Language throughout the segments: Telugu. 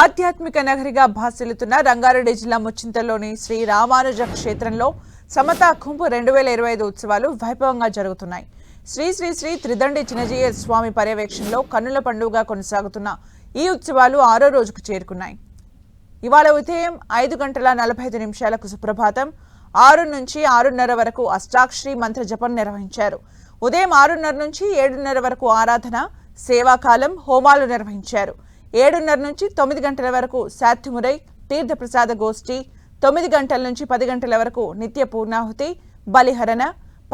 ఆధ్యాత్మిక నగరిగా భాసిల్లుతున్న రంగారెడ్డి జిల్లా ముచ్చింతల్లోని శ్రీ రామానుజ క్షేత్రంలో సమతా కుంభ రెండు వేల ఇరవై ఐదు ఉత్సవాలు వైభవంగా జరుగుతున్నాయి. శ్రీ శ్రీ శ్రీ త్రిదండి చినజీయ స్వామి పర్యవేక్షణలో కన్నుల పండుగగా కొనసాగుతున్న ఈ ఉత్సవాలు ఆరో రోజుకు చేరుకున్నాయి. ఇవాళ ఉదయం ఐదు గంటల నలభై ఐదు నిమిషాలకు సుప్రభాతం. ఆరు నుంచి ఆరున్నర వరకు అష్టాక్షరి మంత్ర జపం నిర్వహించారు. ఉదయం ఆరున్నర నుంచి ఏడున్నర వరకు ఆరాధన సేవాకాలం హోమాలు నిర్వహించారు. ఏడున్నర నుంచి తొమ్మిది గంటల వరకు శాత్యమురై తీర్థప్రసాద గోష్ఠి తొమ్మిది గంటల నుంచి పది గంటల వరకు నిత్య పూర్ణాహుతి బలిహరణ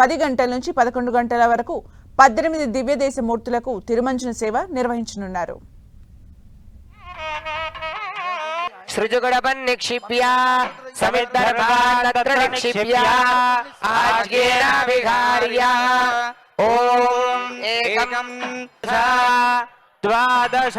పది గంటల నుంచి పదకొండు గంటల వరకు పద్దెనిమిది దివ్యదేశ మూర్తులకు తిరుమంజన సేవ నిర్వహించనున్నారు. సృజుగుడపన్ నిక్షిప్య సమిద్దర్భాన్నత్ర నిక్షిప్య ఆజ్ఞేన విహార్య ఓం ఏకం దశ ద్వాదశ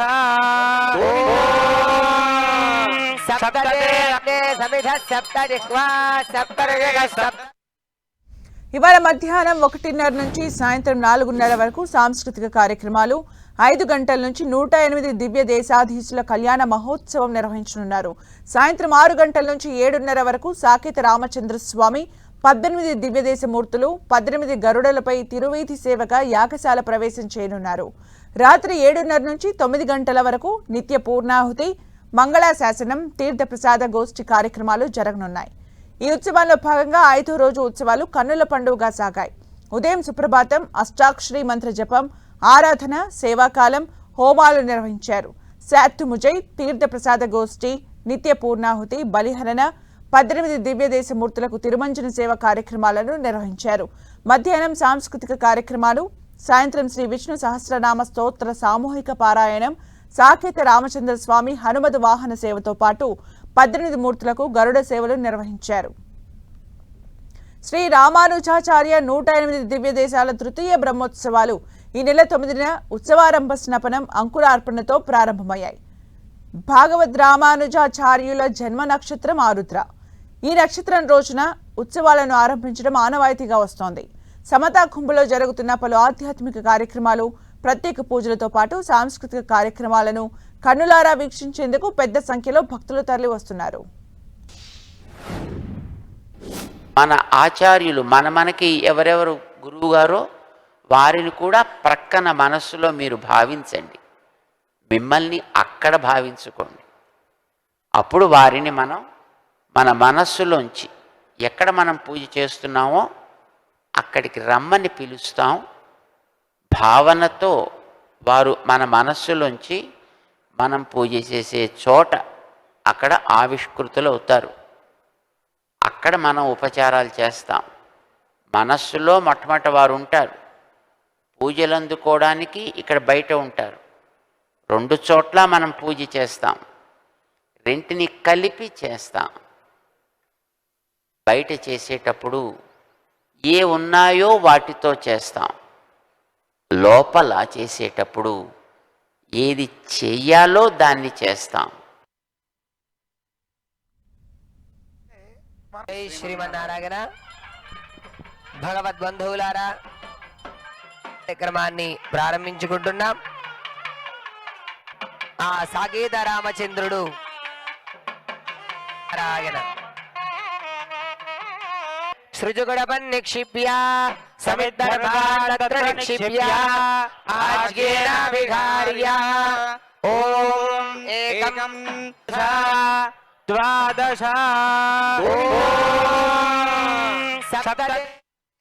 ఇవాళ మధ్యాహ్నం ఒకటిన్నర నుంచి సాయంత్రం నాలుగున్నర వరకు సాంస్కృతిక కార్యక్రమాలు ఐదు గంటల నుంచి నూట ఎనిమిది దివ్య దేశాధీశుల కళ్యాణ మహోత్సవం నిర్వహించనున్నారు. సాయంత్రం ఆరు గంటల నుంచి ఏడున్నర వరకు సాకేత రామచంద్ర స్వామి పద్దెనిమిది దివ్యదేశ మూర్తులు పద్దెనిమిది గరుడలపై తిరువీధి సేవగా యాగశాల ప్రవేశం చేయనున్నారు. రాత్రి ఏడున్నర నుంచి తొమ్మిది గంటల వరకు నిత్య పూర్ణాహుతి మంగళాశాసనం తీర్థప్రసాద గోష్ఠి కార్యక్రమాలు జరగనున్నాయి. ఈ ఉత్సవాల్లో భాగంగా ఐదో రోజు ఉత్సవాలు కన్నుల పండుగగా సాగాయి. ఉదయం సుప్రభాతం అష్టాక్షరి మంత్ర జపం ఆరాధన సేవాకాలం హోమాలు నిర్వహించారు. శాత్తుముజై తీర్థప్రసాద గోష్ఠి నిత్య పూర్ణాహుతి బలిహరణ పద్దెనిమిది దివ్యదేశ మూర్తులకు తిరుమంజన సేవ కార్యక్రమాలను నిర్వహించారు. మధ్యాహ్నం సాంస్కృతిక కార్యక్రమాలు సాయంత్రం శ్రీ విష్ణు సహస్రనామ స్తోత్ర సామూహిక పారాయణం సాకేత రామచంద్ర స్వామి హనుమద వాహన సేవతో పాటు పద్దెనిమిది మూర్తులకు గరుడ సేవలు నిర్వహించారు. శ్రీ రామానుజాచార్య నూట ఎనిమిది దివ్య దేశాల తృతీయ బ్రహ్మోత్సవాలు ఈ నెల తొమ్మిదిన ఉత్సవారంభ స్నపనం అంకురార్పణతో ప్రారంభమయ్యాయి. భాగవద్ రామానుజాచార్యుల జన్మ నక్షత్రం ఆరుద్ర. ఈ నక్షత్రం రోజున ఉత్సవాలను ఆరంభించడం ఆనవాయితీగా వస్తోంది. సమతా కుంభలో జరుగుతున్న పలు ఆధ్యాత్మిక కార్యక్రమాలు ప్రత్యేక పూజలతో పాటు సాంస్కృతిక కార్యక్రమాలను కన్నులారా వీక్షించేందుకు పెద్ద సంఖ్యలో భక్తులు తరలి వస్తున్నారు మన ఆచార్యులు మన మనకి ఎవరెవరు గురువుగారో వారిని కూడా ప్రక్కన మనస్సులో మీరు భావించండి. మిమ్మల్ని అక్కడ భావించుకోండి. అప్పుడు వారిని మనం మన మనస్సులోంచి ఎక్కడ మనం పూజ చేస్తున్నామో అక్కడికి రమ్మని పిలుస్తాం. భావనతో వారు మన మనస్సులోంచి మనం పూజ చేసే చోట అక్కడ ఆవిష్కృతులు అవుతారు అక్కడ మనం ఉపచారాలు చేస్తాం. మనస్సులో మొట్టమొదట వారు ఉంటారు. పూజలు అందుకోవడానికి ఇక్కడ బయట ఉంటారు. రెండు చోట్ల మనం పూజ చేస్తాం. రెంటిని కలిపి చేస్తాం. బయట చేసేటప్పుడు ఏ ఉన్నాయో వాటితో చేస్తాం. లోపల చేసేటప్పుడు ఏది చెయ్యాలో దాన్ని చేస్తాం. శ్రీమన్నారాయణ. భగవద్బంధువులారా కార్యక్రమాన్ని ప్రారంభించుకుంటున్నాం. ఆ సాగీత రామచంద్రుడు నారాయణ. సృజుగుడపన్ నిక్షిప్య సమిద్దర్భాన్నత్ర నిక్షిప్య ఆజ్ఞేన విహార్య ఓం ఏకం దశ ద్వాదశ ఓం సప్త